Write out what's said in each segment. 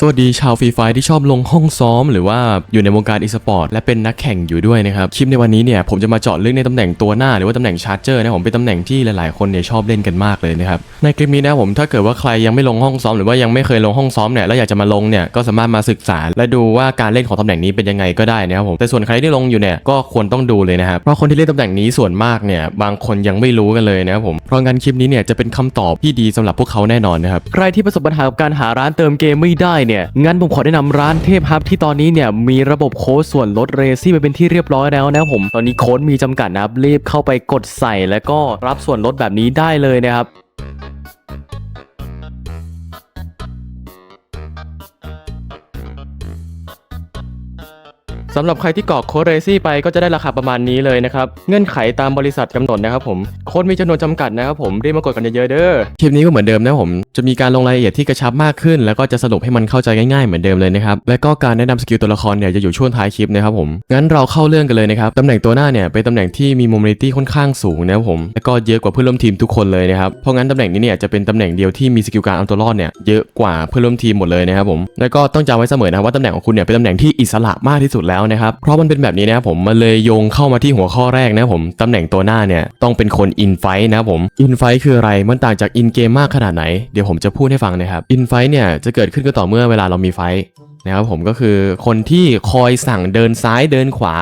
สวัสดีชาวฟรีไฟที่ชอบลงห้องซ้อม หรือว่าอยู่ในวงการอีสปอร์ตและเป็นนักแข่งอยู่ด้วยนะครับ คลิปในวันนี้เนี่ยผมจะมาเจาะลึกในตำแหน่งตัวหน้าหรือว่าตำแหน่งชาร์เจอร์นะผมเป็นตำแหน่งที่หลายๆคนเนี่ยชอบเล่นกันมากเลยนะครับในคลิปนี้นะผมถ้าเกิดว่าใครยังไม่ลงห้องซ้อมหรือว่ายังไม่เคยลงห้องซ้อมเนี่ยแล้วอยากจะมาลงเนี่ยก็สามารถมาศึกษา และดูว่าการเล่นของตำแหน่งนี้เป็นยังไงก็ได้นะครับผมแต่ส่วนใครที่ลงอยู่เนี่ยก็ควรต้องดูเลยนะครับเพราะคนที่เล่นตำแหน่งนี้ส่วนมากเนี่ยบางคนยังไม่รู้กันเลยนะครับผมเพราะงั้นคลิปนี้เนี่ยจะเป็นคำตอบที่ดีสำหรับพวกเขาแน่นอนนะครับใครที่ประสบปัญหากับการหาร้านเติมเกมไม่ได้เนี่ย งั้นผมขอแนะนำร้านเทพฮับที่ตอนนี้เนี่ยมีระบบโค้ดส่วนลดเรซี่ไปเป็นที่เรียบร้อยแล้วนะผม ตอนนี้โค้ดมีจำกัดนะครับรีบเข้าไปกดใส่แล้วก็รับส่วนลดแบบนี้ได้เลยนะครับ สำหรับใครที่กรอกโค้ดเรซี่ไปก็จะได้ราคาประมาณนี้เลยนะครับ เงื่อนไขตามบริษัทกำหนดนะครับผมโค้ดมีจำนวนจำกัดนะครับผมรีบมากดกันเยอะๆเด้อคลิปนี้ก็เหมือนเดิมนะผมจะมีการลงรายละเอียดที่กระชับมากขึ้น แล้วก็จะสรุปให้มันเข้าใจง่ายๆเหมือนเดิมเลยนะครับและก็การแนะนำสกิลตัวละครเนี่ยจะอยู่ช่วงท้ายคลิปนะครับผมงั้นเราเข้าเรื่องกันเลยนะครับตำแหน่งตัวหน้าเนี่ยเป็นตำแหน่งที่มีโมเมนตี้ค่อนข้างสูงนะครับผมและก็เยอะกว่าเพื่อนร่วมทีมทุกคนเลยนะครับเพราะงั้นตำแหน่งนี้เนี่ยจะเป็นตำแหน่งเดียวที่มีสกิลการเอาตัวรอดเนี่ยเยอะกว่าเพื่อนร่วมทีมหมดเลยนะครับผมแล้วก็ต้องจำไว้เสมอนะว่าตำแหน่งของคุณเนี่ยเป็นตำแหน่งที่อิสระมากที่สุดแล้วนะครับ เพราะมันเป็นแบบนี้นะผมมันเลยโยงเข้ามาที่หัวข้อแรกนะผมตำแหน่งตัวหน้าเนี่ยต้องเป็นคนอินไฟนะผมอินไฟคืออะไรมันต่างจากอินเกมมากขนาดไหนเดี๋ยวผมจะพูดให้ฟังนะครับอินไฟเนี่ยจะเกิดขึ้นก็ต่อเมื่อเวลาเรามีไฟท์นะครับผมก็คือคนที่คอยสั่งเดินซ้ายเดินขวา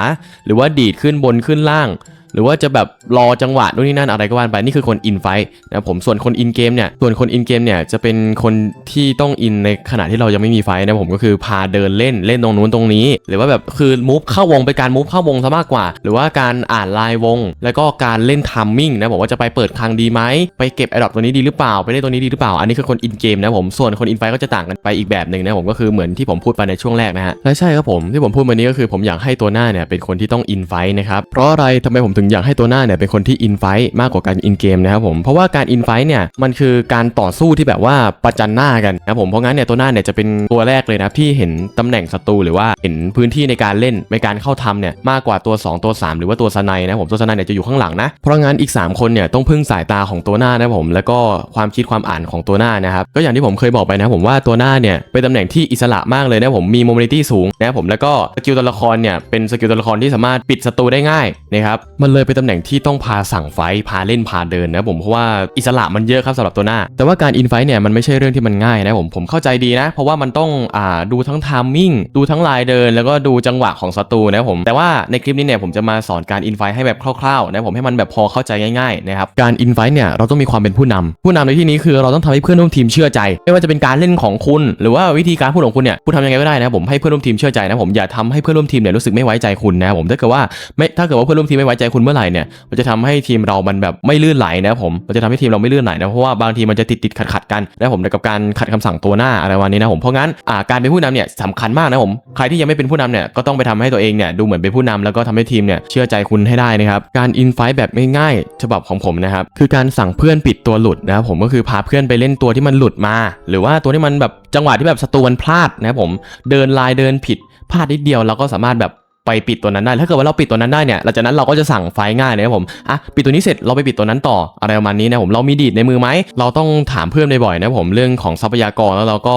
หรือว่าดีดขึ้นบนขึ้นล่าง หรือว่าจะแบบรอจังหวะนู่นนี่นั่นอะไรก็ว่าไปนี่คือคนอินไฟนะผมส่วนคนอินเกมเนี่ยส่วนคนอินเกมเนี่ยจะเป็นคนที่ต้องอินในขณะที่เรายังไม่มีไฟนะผมก็คือพาเดินเล่นเล่นตรงนู้นตรงนี้ หรือว่าแบบคือมูฟเข้าวงไปนการมูฟเข้าวงซะมากกว่า หรือว่าการอ่านลายวง แล้วก็การเล่นทัมมิ่งนะผมว่าจะไปเปิดคลังดีไหมไปเก็บไอดอปตัวนี้ดีหรือเปล่าไปเล่นตัวนี้ดีหรือเปล่าอันนี้คือคนอินเกมนะผมส่วนคนอินไฟก็จะต่างกันไปอีกแบบหนึ่งนะผมก็คือเหมือนที่ผมพูดไปในช่วงแรกนะฮะและใช่ครับผมที่ผมพูดมานี้ก็คือผมอยากให้ตัวหน้าเนี่ยเป็นคนที่ต้องอินไฟนะครับเพราะอะไรทำไมผมถึงอยากให้ตัวหน้าเนี่ยเป็นคนที่อินไฟมากกว่าการอินเกมนะครับผมเพราะว่าการอินไฟเนี่ยมันคือการต่อสู้ที่แบบว่าประจันหน้ากันนะผมเพราะงั้นเนี่ยตัวหน้าเนี่ยจะเป็นตัวแรกเลยนะที่เห็นตำแหน่งศัตรูหรือว่าเห็นพื้นที่ในการเล่นในการเข้าทำเนี่ยมากกว่าตัว 2 ตัว 3 หรือว่าตัวสไนนะผมตัวสไนเนี่ยจะอยู่ข้างหลังนะเพราะงั้นอีก 3 คนเนี่ยต้องพึ่งสายตาของตัวหน้านะผมแล้วก็ความคิดความอ่านของตัวหน้านะครับก็อย่างที่ผมเคยบอกไปนะผมว่าตัวหน้าเนี่ยเป็นตำแหน่งที่อิสระมากเลยนะผมมีโมเมนตี้สูงนะผมแล้วก็สกิลตัวละครเนี่ยเป็นสกิลตัวละครที่สามารถปิดศัตรูได้ง่ายนะครับมันเลยเป็นตำแหน่งที่ต้องพาสั่งไฟพาเล่นพาเดินนะผมเพราะว่าอิสระมันเยอะครับสำหรับตัวหน้า แต่ว่าการอินไฟเนี่ยมันไม่ใช่เรื่องที่มันง่ายนะผมผมเข้าใจดีนะ เพราะว่ามันต้องอ่าดูทั้งทามมิ่งดูทั้งลายเดิน แล้วก็ดูจังหวะของศัตรูนะผมแต่ว่าในคลิปนี้เนี่ยผมจะมาสอนการอินไฟให้แบบคร่าวๆนะผมให้มันแบบพอเข้าใจง่ายๆนะครับการอินไฟเนี่ยเราต้องมีความเป็นผู้นำผู้นำในที่นี้คือเราต้องทำให้เพื่อนร่วมทีมเชื่อใจ ไม่ว่าจะเป็นการเล่นของคุณ หรือว่าวิธีการพูดของคุณเนี่ยคุณทำยังไงก็ได้นะผมให้เพื่อนร่วมทีมเชื่อใจนะผมอย่าทำให้เพื่อนร่วมทีมเนี่ยรู้สึกไม่ไว้ใจคุณนะผมถ้าเกิดว่าไม่ถ้าเกิดว่าเพื่อนร่วมทีมไม่ไว้ใจคุณเมื่อไหร่เนี่ยมันจะทำให้ทีมเรามันแบบไม่ลื่นไหลนะผมมันจะทำให้ทีมเราไม่ลื่นไหลนะเพราะว่าบางทีมันจะติดติดขัดขัดกันนะผมกับการขัดคำสั่งตัวหน้าอะไรวันนี้นะผมเพราะงั้นการเป็นผู้นำเนี่ยสำคัญมากนะผมใครที่ยังไม่เป็นผู้นำเนี่ยก็ต้องไปทำให้ตัวเองเนี่ยดูเหมือนเป็นผู้นำแล้วก็ทำให้ทีมเนี่ยเชื่อใจคุณให้ได้นะครับการอินไฟแบบง่ายๆฉบับของผมนะครับคือการสั่งเพื่อนปิดตัวหลุดนะครับผมก็คือพาเพื่อนไปเล่นตัวที่มันหลุดมา หรือว่าตัวที่มันแบบจังหวะที่แบบศัตรูมันพลาดนะครับผมเดินลายเดินผิดพลาดนิดเดียวเราก็สามารถแบบ ไปปิดตัวนั้นได้ ถ้าเกิดว่าเราปิดตัวนั้นได้เนี่ย หลังจากนั้นเราก็จะสั่งไฟล์ง่ายนะครับผม อะ ปิดตัวนี้เสร็จ เราไปปิดตัวนั้นต่อ อะไรประมาณนี้นะผม เรามีดีดในมือไหม เราต้องถามเพื่อนบ่อยๆนะผม เรื่องของทรัพยากร แล้วเราก็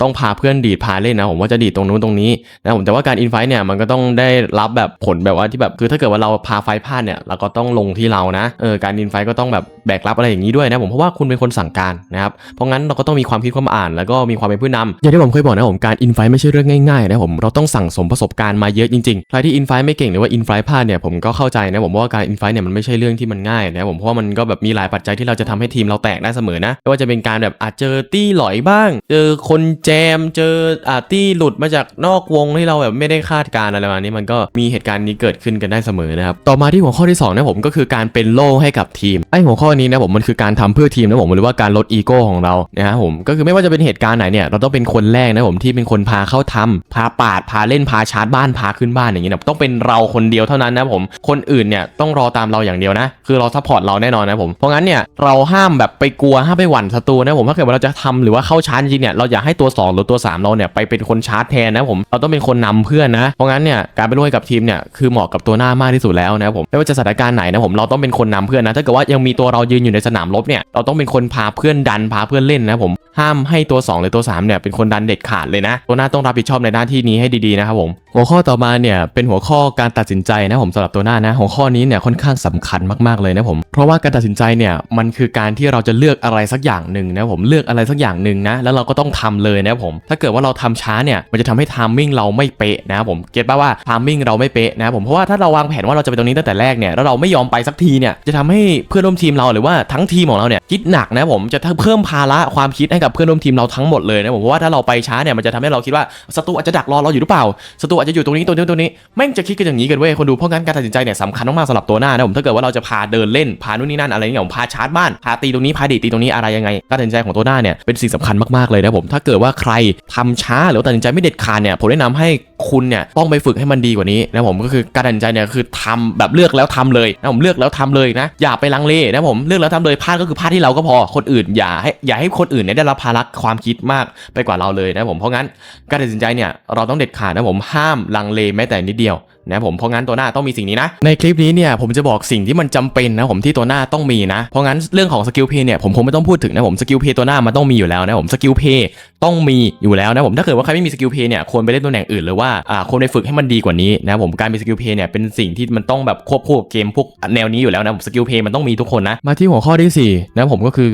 ต้องพาเพื่อนดีดพาเล่นนะผมว่าจะดีดตรงนู้นตรงนี้นะผม แต่ว่าการอินไฟเนี่ยมันก็ต้องได้รับแบบผลแบบว่าที่แบบ คือถ้าเกิดว่าเราพาไฟพลาดเนี่ย เราก็ต้องลงที่เรานะ เออ การอินไฟก็ต้องแบบแบกรับอะไรอย่างนี้ด้วยนะผม เพราะว่าคุณเป็นคนสั่งการนะครับ เพราะงั้นเราก็ต้องมีความคิดความอ่าน แล้วก็มีความเป็นผู้นำอย่างที่ผมเคยบอกนะผมการอินไฟไม่ใช่เรื่องง่ายๆนะผมเราต้องสั่งสมประสบการณ์มาเยอะจริงใครที่อินไฟไม่เก่งหรือว่าอินไฟพลาดเนี่ยผมก็เข้าใจนะผมว่าการอินไฟเนี่ยมันไม่ใช่เรื่องที่มันง่ายนะผมเพราะว่ามันก็แบบมีหลายปัจจัยที่เราจะทำให้ทีมเราแตกได้เสมอนะไม่ว่าจะเป็นการแบบอาจเจอตี้หลอยบ้าง เจอคนแจมเจออาตี้หลุดมาจากนอกวงที่เราแบบไม่ได้คาดการณ์อะไรประมาณนี้มันก็มีเหตุการณ์นี้เกิดขึ้นกันได้เสมอนะครับต่อมาที่หัวข้อที่สองนะผมก็คือการเป็นโล่ให้กับทีมไอ้หัวข้อนี้นะผมมันคือการทำเพื่อทีมนะผมหรือว่าการลดอีโก้ของเรานะฮะผมก็คือไม่ว่าจะเป็นเหตุการณ์ไหนเนี่ยเราต้องเป็นคนแรกนะผมที่เป็นคนพาเข้าทำพาปาดพาเล่นพาชาร์จบ้านพาขึ้นบ้านอย่างนี้นะต้องเป็นเราคนเดียวเท่านั้นนะผมคนอื่นเนี่ยต้องรอตามเราอย่างเดียวนะ คือเราซัพพอร์ตเราแน่นอนนะผมเพราะงั้นเนี่ยเราห้ามแบบไปกลัวห้ามไปหวั่นศัตรูนะผมถ้าเกิดว่าเราจะทำหรือว่าเข้าชาร์จจริงเนี่ยเราอยากให้ตัว 2 หรือตัว 3 เราเนี่ยไปเป็นคนชาร์จแทนนะผมเราต้องเป็นคนนำเพื่อนนะเพราะงั้นเนี่ยการไปร่วมกับทีมเนี่ยคือเหมาะกับตัวหน้ามากที่สุดแล้วนะผมไม่ว่าจะสถานการณ์ไหนนะผมเราต้องเป็นคนนำเพื่อนนะถ้าเกิดว่ายังมีตัวเรายืนอยู่ในสนามรบเนี่ยเราต้องเป็นคนพาเพื่อนดันพาเพื่อนเล่นนะผม ห้ามให้ตัว 2 หรือตัว3เนี่ยเป็นคนดันเด็ดขาดเลยนะตัวหน้าต้องรับผิดชอบในหน้าที่นี้ให้ดีๆนะครับผมหัวข้อต่อมาเนี่ยเป็นหัวข้อการตัดสินใจนะผมสำหรับตัวหน้านะหัวข้อนี้เนี่ยค่อนข้างสำคัญมากๆเลยนะผมเพราะว่าการตัดสินใจเนี่ยมันคือการที่เราจะเลือกอะไรสักอย่างหนึ่งนะผมเลือกอะไรสักอย่างหนึ่งนะแล้วเราก็ต้องทำเลยนะผมถ้าเกิดว่าเราทำช้าเนี่ยมันจะทำให้ทามมิ่งเราไม่เป๊ะนะผมเก็ตป่ะว่าทามมิ่งเราไม่เป๊ะนะผมเพราะว่าถ้าเราวางแผนว่าเราจะไปตรงนี้ตั้งแต่แรกเนี่ยแล้วเราไม่ยอมไปสักทีเนี่ยจะทำให้เพื่อนร่วมทีมเราหรือว่าทั้งทีมของเราเนี่ยคิดหนักนะผมจะเพิ่มภาระความคิดให้กับเพื่อนร่วมทีมเราทั้งหมดเลยนะผมว่าถ้าเราไปช้าเนี่ยมันจะทำให้เราคิดว่าศัตรูอาจจะดักรอเราอยู่หรือเปล่าศัตรูอาจจะอยู่ตรงนี้ตรงนี้ตรงนี้แม่งจะคิดกันอย่างนี้กันเว้ยคนดูเพราะงั้นการตัดสินใจเนี่ยสำคัญมากๆสำหรับตัวหน้านะผมถ้าเกิดว่าเราจะพาเดินเล่นพานู่นนี่นั่นอะไรเนี่ยผมพาชาร์จบ้านพาตีตรงนี้พาดีตีตรงนี้อะไรยังไงการตัดสินใจของตัวหน้าเนี่ยเป็นสิ่งสำคัญมากๆเลยนะผมถ้าเกิดว่าใครทำช้าหรือตัดสินใจไม่เด็ดขาดเนี่ยผมแนะนำให้ คุณเนี่ยต้องไปฝึกให้มันดีกว่านี้นะผมก็คือการตัดสินใจเนี่ยคือทำแบบเลือกแล้วทำเลยนะผมเลือกแล้วทำเลยนะ อย่าไปลังเลนะผมเลือกแล้วทำเลยพลาดก็คือพลาดที่เราก็พอคนอื่นอย่าให้อย่าให้คนอื่นเนี่ยได้รับภาระความคิดมากไปกว่าเราเลยนะผมเพราะงั้นการตัดสินใจเนี่ยเราต้องเด็ดขาดนะผมห้ามลังเลแม้แต่นิดเดียว นะผมเพราะงั้นตัวหน้าต้องมีสิ่งนี้นะ ในคลิปนี้เนี่ยผมจะบอกสิ่งที่มันจำเป็นนะผมที่ตัวหน้าต้องมีนะ เพราะงั้นเรื่องของสกิลเพย์เนี่ยผมคงไม่ต้องพูดถึงนะผมสกิลเพย์ตัวหน้ามันต้องมีอยู่แล้วนะผมสกิลเพย์ต้องมีอยู่แล้วนะผมถ้าเกิดว่าใครไม่มีสกิลเพย์เนี่ยควรไปเล่นตำแหน่งอื่นหรือว่าอ่าควรไปฝึกให้มันดีกว่านี้นะผมการมีสกิลเพย์เนี่ยเป็นสิ่งที่มันต้องแบบควบคู่กับเกมพวกแนวนี้อยู่แล้วนะผมสกิลเพย์มันต้องมีทุกคนนะมาที่หัวข้อที่สี่นะผมก็คือ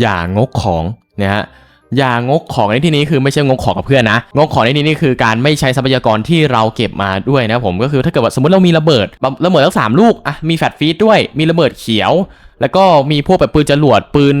อย่างงกของนะฮะ อย่างกของในที่นี้คือไม่ใช่งกของกับเพื่อนนะ งกของในที่นี้คือการไม่ใช้ทรัพยากรที่เราเก็บมาด้วยนะผมก็คือถ้าเกิดว่าสมมติเรามีระเบิดระเบิดทั้งสามลูกอะมีแฟตฟีดด้วยมีระเบิดเขียว แล้วก็มีพวกแบบปืนจรวดปืน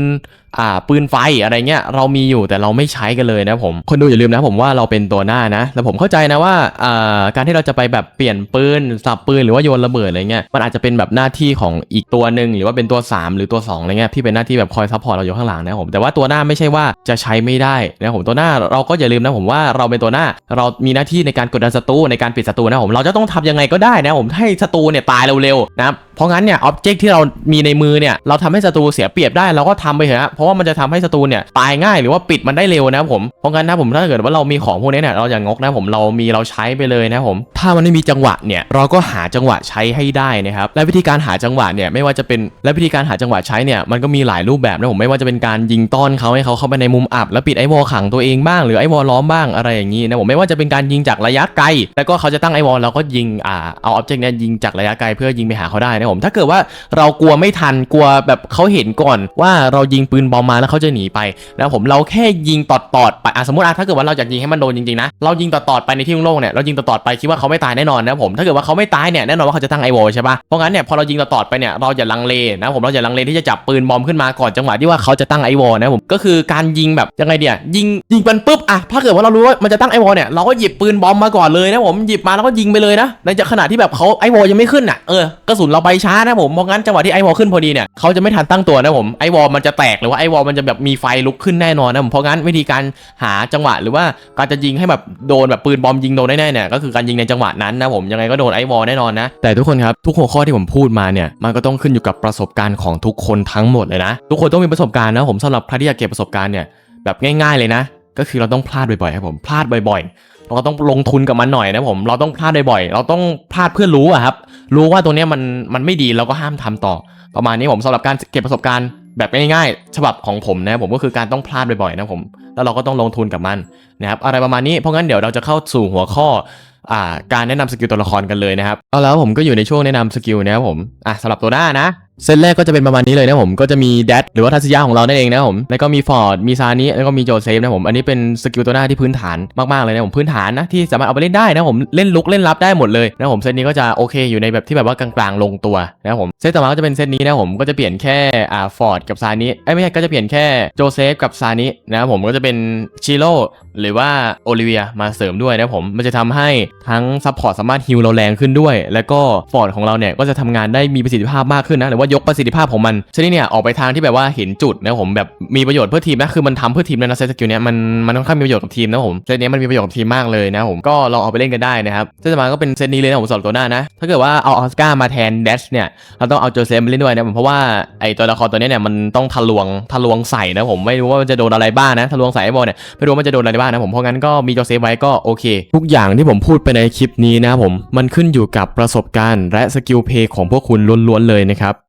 อ่าปืนไฟอะไรเงี้ยเรามีอยู่แต่เราไม่ใช้กันเลยนะผมคนดูอย่าลืมนะผมว่าเราเป็นตัวหน้านะแล้วผมเข้าใจนะว่าอ่าการที่เราจะไปแบบเปลี่ยนปืนสับปืนหรือว่าโยนระเบิดอะไรเงี้ยมันอาจจะเป็นแบบหน้าที่ของอีกตัวหนึ่งหรือว่าเป็นตัว 3 หรือตัว2อะไรเงี้ยที่เป็นหน้าที่แบบคอยซัพพอร์ตเราอยู่ข้างหลังนะผมแต่ว่าตัวหน้าไม่ใช่ว่าจะใช้ไม่ได้นะผมตัวหน้าเราก็อย่าลืมนะผมว่าเราเป็นตัวหน้าเรามีหน้าที่ในการกดดันศัตรูในการปิดศัตรูนะผมเราจะต้องทำยังไงก็ได้นะผมให้ศัตรูเนี่ยตายเร็วๆนะครับเพราะงั้นเนี่ยอ็อบเจกต์ที่เรามีในมือเนี่ยเราทำให้ศัตรูเสียเปรียบได้เราก็ทำไปเถอะเพราะว่ามันจะทำให้ศัตรูเนี่ยตายง่ายหรือว่าปิดมันได้เร็วนะครับผมเพราะงั้นนะผมถ้าเกิดว่าเรามีของพวกนี้เนี่ยเราอย่างงกนะผมเรามีเราใช้ไปเลยนะผมถ้ามันไม่มีจังหวะเนี่ยเราก็หาจังหวะใช้ให้ได้นะครับและวิธีการหาจังหวะเนี่ยไม่ว่าจะเป็นและวิธีการหาจังหวะใช้เนี่ยมันก็มีหลายรูปแบบนะผมไม่ว่าจะเป็นการยิงต้อนเขาให้เขาเข้าไปในมุมอับแล้วปิดไอ้วอลขังตัวเองบ้างหรือไอ้วอลล้อมบ้างอะไรอย่างนี้นะผมไม่ว่าจะเป็นการยิงจากระยะไกล แล้วก็เขาจะตั้งไอ้วอลเราก็ยิงอ่าเอาออบเจกต์เนี่ยยิงจากระยะไกลเพื่อยิงไปหาเขาได้นะผมถ้าเกิดว่าเรากลัวไม่ทันกลัวแบบเขาเห็นก่อนว่าเรายิงปืนบอมมาแล้วเขาจะหนีไปนะผมเราแค่ยิงตอดตอดๆไปอะสมมติอะถ้าเกิดว่าเราอยากยิงให้มันโดนจริงๆนะเรายิงตอดตอดๆไปในที่โล่งๆเนี่ยเรายิงตอดตอดๆไปคิดว่าเขาไม่ตายแน่นอนนะผมถ้าเกิดว่าเขาไม่ตายเนี่ยแน่นอนว่าเขาจะตั้งไอโวใช่ปะเพราะงั้นเนี่ยพอเรายิงตอดตอดๆไปเนี่ยเราอย่าลังเลนะผมเราอย่าลังเลที่จะจับปืนบอมขึ้นมาก่อนจังหวะที่ว่าเขาจะตั้งไอโวนะผมก็คือการยิงแบบยังไงเดียยิงยิงมันปุ๊บอะถ้าเกิดว่าเรารู้ว่ามันจะตั้งไอโวเนี่ยเราก็หยิบปืนบอมมาก่อนเลยนะผมหยิบมาแล้วก็ยิงไปเลยนะในขณะที่แบบเขาไอโวยังไม่ขึ้นอะเออกระสุนเราไปช้านะผมเพราะงั้นจังหวะที่ไอโวขึ้นพอดีเนี่ยเขาจะไม่ทันตั้งตัวนะผมไอวอลมันจะแตกหรือว่าไอวอลมันจะแบบมีไฟลุกขึ้นแน่นอนนะผมเพราะงั้นวิธีการหาจังหวะหรือว่าการจะยิงให้แบบโดนแบบปืนบอมยิงโดนแน่ๆเนี่ยก็คือการยิงในจังหวะนั้นนะผมยังไงก็โดนไอวอลแน่นอนนะแต่ทุกคนครับทุกหัวข้อที่ผมพูดมาเนี่ยมันก็ต้องขึ้นอยู่กับประสบการณ์ของทุกคนทั้งหมดเลยนะทุกคนต้องมีประสบการณ์นะผมสำหรับใครที่อยากเก็บประสบการณ์เนี่ยแบบง่าย ๆเลยนะก็คือเราต้องพลาดบ่อยๆครับผมพลาดบ่อยๆ เราก็ต้องลงทุนกับมันหน่อยนะผม เราต้องพลาดบ่อยๆ เราต้องพลาดเพื่อรู้อะครับ รู้ว่าตัวเนี้ยมันมันไม่ดีเราก็ห้ามทำต่อ ประมาณนี้ผมสำหรับการเก็บประสบการณ์แบบง่ายๆ ฉบับของผมนะผมก็คือการต้องพลาดบ่อยๆนะผม แล้วเราก็ต้องลงทุนกับมันนะครับอะไรประมาณนี้ เพราะงั้นเดี๋ยวเราจะเข้าสู่หัวข้ออ่าการแนะนำสกิลตัวละครกันเลยนะครับ เอาแล้วผมก็อยู่ในช่วงแนะนำสกิลนะครับผม อะสำหรับตัวหน้านะ เซตแรกก็จะเป็นประมาณนี้เลยนะผมก็จะมีแดดหรือว่าทัศยาของเรานั่นเองนะผมแล้วก็มีฟอร์ดมีซานิแล้วก็มีโจเซฟนะผมอันนี้เป็นสกิลตัวหน้าที่พื้นฐานมากๆเลยนะผมพื้นฐานนะที่สามารถเอาไปเล่นได้นะผมเล่นลุกเล่นรับได้หมดเลยนะผมเซตนี้ก็จะโอเคอยู่ในแบบที่แบบว่ากลางๆลงตัวนะผมเซตต่อมาก็จะเป็นเซตนี้นะผมก็จะเปลี่ยนแค่อ่าฟอร์ดกับซานิเอ้ไม่ใช่ก็จะเปลี่ยนแค่โจเซฟกับซานินะผมก็จะเป็นชิโร่หรือว่าโอลิเวียมาเสริมด้วยนะผมมันจะทำให้ทั้งซัพพอร์ตสามารถฮิลเราแรงขึ้นด้วย แล้วก็ฟอร์ดของเราเนี่ยก็จะทำงานได้มีประสิทธิภาพมากขึ้นนะหรือว่ายกประสิทธิภาพของมันชนิดเนี่ยออกไปทางที่แบบว่าเห็นจุดนะผมแบบมีประโยชน์เพื่อทีมนะคือมันทำเพื่อทีมเลยนะเซตสกิลเนี่ยมันมันค่อนข้างมีประโยชน์กับทีมนะผมเซตนี้มันมีประโยชน์กับทีมมากเลยนะผมก็ลองเอาไปเล่นกันได้นะครับเซตมาก็เป็นเซตนี้เลยนะผมสำหรับตัวหน้านะถ้าเกิดว่าเอาออสการ์มาแทนเดชเนี่ยเราต้องเอาโจเซฟมาเล่นด้วยนะผมเพราะว่าไอตัวละครตัวเนี้ยเนี่ยมันต้องทะลวงทะลวงใส่นะผมไม่รู้ว่ามันจะโดนอะไรบ้างนะทะลวงใส่ไอ้บอลเนี่ยไม่รู้ว่ามันจะโดนอะไรบ้างนะผมเพราะงั้นก็มีโจเซฟไว้ก็โอเค ทุกอย่างที่ผมพูดไปในคลิปนี้นะผมมันขึ้นอยู่กับประสบการณ์และสกิลเพย์ของพวกคุณล้วนๆเลยนะครับ